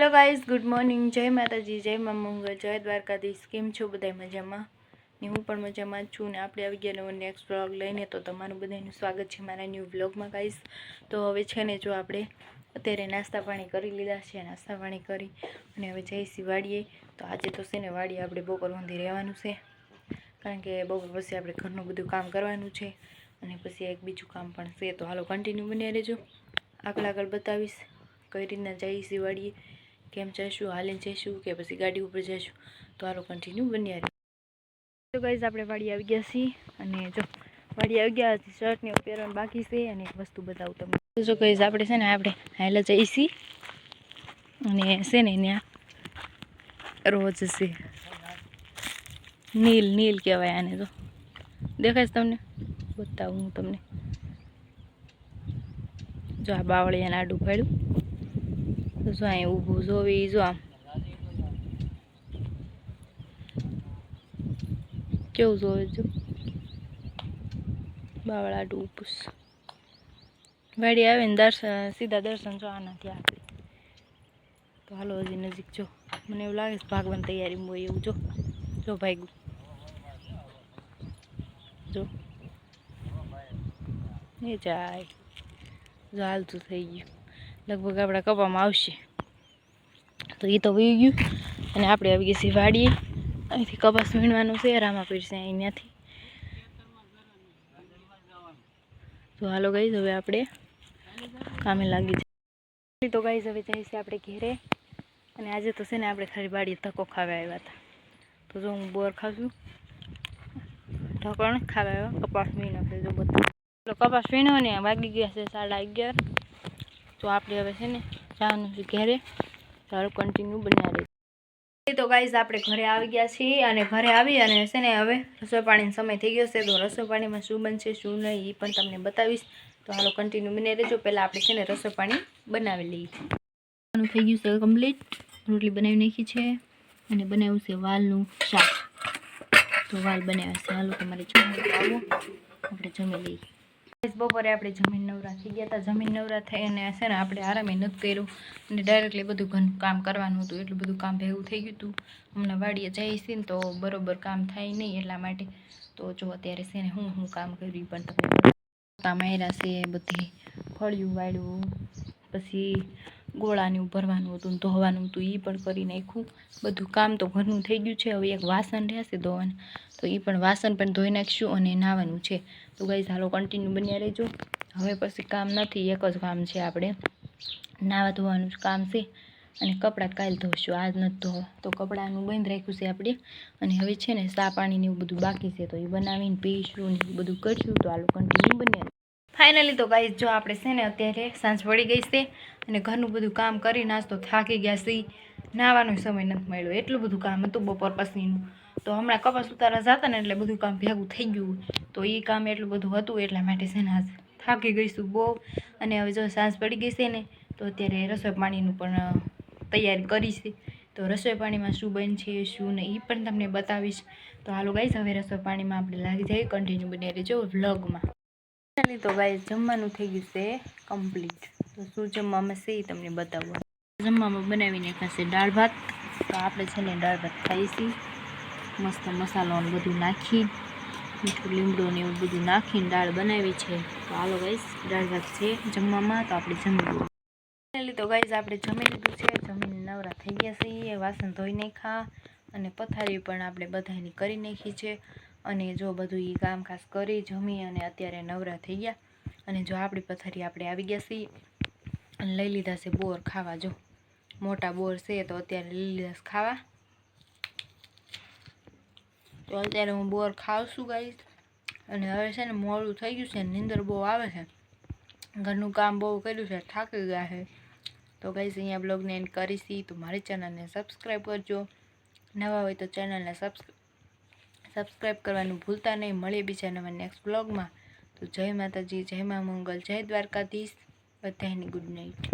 Hello guys good morning જય માતાજી, જય મા મંગળ જય દ્વારકાધીશ. કેમ છો બધા મજામાં? ને હું પણ મજામાં છું ને આપણે આવી ગયા નવો નેક્સ્ટ વ્લોગ લઈને તો તમારું બધાનું સ્વાગત છે મારા ન્યૂ વ્લોગમાં ગાઈઝ તો હવે છે ને જો આપણે અત્યારે નાસ્તા પાણી કરી લીધા છે, નાસ્તા પાણી કરી અને હવે જઈશી વાડીએ. તો આજે તો છે ને વાડીએ આપણે બપોર સુધી રહેવાનું છે. કારણ કે બપોર પછી આપણે ઘરનું બધું કામ કરવાનું છે અને પછી એક બીજું કામ પણ છે. તો હાલો કન્ટિન્યુ બન્યા રહેજો. આગળ આગળ બતાવીશ કઈ રીતના જઈશી વાડીએ. કેમ જઈશું, હાલીને જઈશું કે પછી ગાડી ઉપર જઈશું? તો હાલો કન્ટિન્યુ બન્યા તો ગાઈઝ આપણે વાડી આવી ગયા છીએ અને જો, વાડી આવી ગયા હતી શર્ટને એવું પહેરવાનું બાકી છે અને એક વસ્તુ બતાવું તમને. જો ગાઈઝ આપણે છે ને, આપણે હાલે જઈશી અને છે ને ત્યાં રોજ છે. નીલ નીલ કહેવાય આને તો. દેખાય તમને? બતાવું હું તમને. જો આ બાવળિયાને આડું ફાડ્યું જો અહીં ઊભું જોવી જો આમ કેવું જોવે જો બાવળા આડું ઊભું છે. વાડી આવે ને દર્શન સીધા દર્શન જો આનાથી આપણે તો હાલો હજી નજીક જો મને એવું લાગે છે ભાગવાની તૈયારી હોય એવું જો જો ભાઈ જો એ જાય જો હાલતું થઈ ગયું લગભગ આપણા કપામાં આવશે. તો એ તો વહી ગયું. અને આપણે આવી ગઈ છીએ વાડીએ. અહીંથી કપાસ વીણવાનું છે રામા છે અહીંયાથી તો હાલો ગઈ હવે આપણે કામે લાગી જાય તો ગઈ હવે જઈએ છીએ આપણે ઘેરે. અને આજે તો છે ને આપણે ખાલી વાડીએ ધક્કો ખાવા આવ્યા હતા. તો જો હું બોર ખાઉં છું. ઢોકણ ખાવા આવ્યો, કપાસ વીણો છે જો બધું કપાસ વીણો ને વાગી ગયા છે સાડા અગિયાર. તો આપણે હવે છે ને જવાનું છે ઘરે. સારું કન્ટિન્યુ બનાવી તો ગાઈઝ આપણે ઘરે આવી ગયા છીએ અને ઘરે આવી અને છે ને હવે રસોઈ પાણીનો સમય થઈ ગયો છે. તો રસોઈ પાણીમાં શું બનશે, શું નહીં એ પણ તમને બતાવીશ. તો હાલો કન્ટિન્યુ બની રહેજો. પહેલાં આપણે છે ને રસોઈ પાણી બનાવી લઈએ. થઈ ગયું છે કમ્પ્લીટ રોટલી બનાવી નાખી છે અને બનાવ્યું છે વાલનું શાક. તો વાલ બનાવ્યા છે. હાલો તમારે જમવા આવો. આપણે જમી લઈએ. બપોરે આપણે જમીન નવરા થઈ ગયા હતા. જમીન નવરા થઈને છે ને આપણે આરામે નથી કર્યું. અને ડાયરેક્ટલી બધું ઘરનું કામ કરવાનું હતું. એટલું બધું કામ ભેગું થઈ ગયું હતું. હમણાં વાડીએ જઈએ છીએ ને તો બરોબર કામ થાય નહીં એટલા માટે. તો જો અત્યારે છે ને હું હું કામ કર્યું પણ તમે બતાવું. માયરા છે, બધી ફળિયું વાળ્યું. પછી ગોળાને એવું ભરવાનું હતું ધોવાનું હતું એ પણ કરી નાખ્યું. બધું કામ તો ઘરનું થઈ ગયું છે, હવે એક વાસણ રહેશે ધોવાનું. તો એ પણ વાસણ પણ ધોઈ નાખીશું અને નાહવાનું છે. તો ગાઈઝ હાલો કન્ટિન્યુ બન્યા રહેજો. હવે પછી કામ નથી, એક જ કામ છે આપણે. નાવા ધોવાનું જ કામ છે અને કપડાં કાલ ધોઈશું આજ નથી ધોવા તો કપડાનું બંધ રાખ્યું છે આપણે. અને હવે છે ને સા પાણીને એવું બધું બાકી છે, તો એ બનાવીને પીશું ને એવું બધું કરશું. તો આલો કન્ટિન્યુ બન્યા ફાઇનલી તો ગાઈ જો આપણે છે ને અત્યારે સાંજ પડી ગઈ છે અને ઘરનું બધું કામ કરી નાસ્તો થાકી ગયા છે નાવાનો સમય નથી મળ્યો. એટલું બધું કામ હતું બપોર પછીનું. તો હમણાં કપાસ ઉતારા જતા ને એટલે બધું કામ ભેગું થઈ ગયું. તો એ કામ એટલું બધું હતું એટલા માટે છે ને થાકી ગઈશું બહુ. અને હવે જો સાંજ પડી ગઈ છે ને, તો અત્યારે રસોઈ પાણીનું પણ તૈયારી કરી છે. તો રસોઈ પાણીમાં શું બનશે, શું ને એ પણ તમને બતાવીશ. તો હાલો ગાઈશ હવે રસોઈ પાણીમાં આપણે લાગી જઈએ કન્ટિન્યુ બની રહેજો વ્લોગમાં ફાઇનલી તો ગાઈસ જમવાનું થઈ ગયું છે કમ્પ્લીટ તો શું જમવામાં છે એ તમને બતાવવા જમવામાં બનાવીને ખાશે દાળ ભાત. તો આપણે છે ને દાળ ભાત ખાઈશી. મસ્ત મસાલો બધું નાખી, મીઠું લીમડો ને એવું બધું નાખીને દાળ બનાવી છે. તો હાલો ગાઈસ દાળ ભાત છે જમવામાં, તો આપણે જમી લઈએ. ફાઇનલી તો ગાઈસ આપણે જમી લીધું છે. જમીને નવરા થઈ ગયા છીએ. વાસણ ધોઈ નાખ્યા અને પથારી પણ આપણે બધાની કરી નાખી છે. અને જો બધું એ કામ ખાસ કરી, જમી અને અત્યારે નવરા થઈ ગયા. અને જો આપણી પથારી આપણે આવી ગયા છીએ, અને લઈ લીધા છે બોર ખાવા. જો મોટા બોર છે તો અત્યારે લઈ લીધા ખાવા. તો અત્યારે હું બોર ખાઉં છું ગાઈશ અને હવે છે ને મોડું થઈ ગયું છે, નીંદર બહુ આવે છે. ઘરનું કામ બહુ કર્યું છે, થાકી ગયા છે. તો ગાઈસ, અહીંયા બ્લોગને એન્ડ કરીશી. તો મારી ચેનલને સબસ્ક્રાઈબ કરજો. નવા હોય તો ચેનલને સબસ્ક્રાઈબ સબસ્ક્રાઈબ કરવાનું ભૂલતા નહીં. મળીએ બીજા નવા નેક્સ્ટ બ્લોગમાં તો જય માતાજી, જય મા મંગલ, જય દ્વારકાધીશ. બધાની ગુડ નાઇટ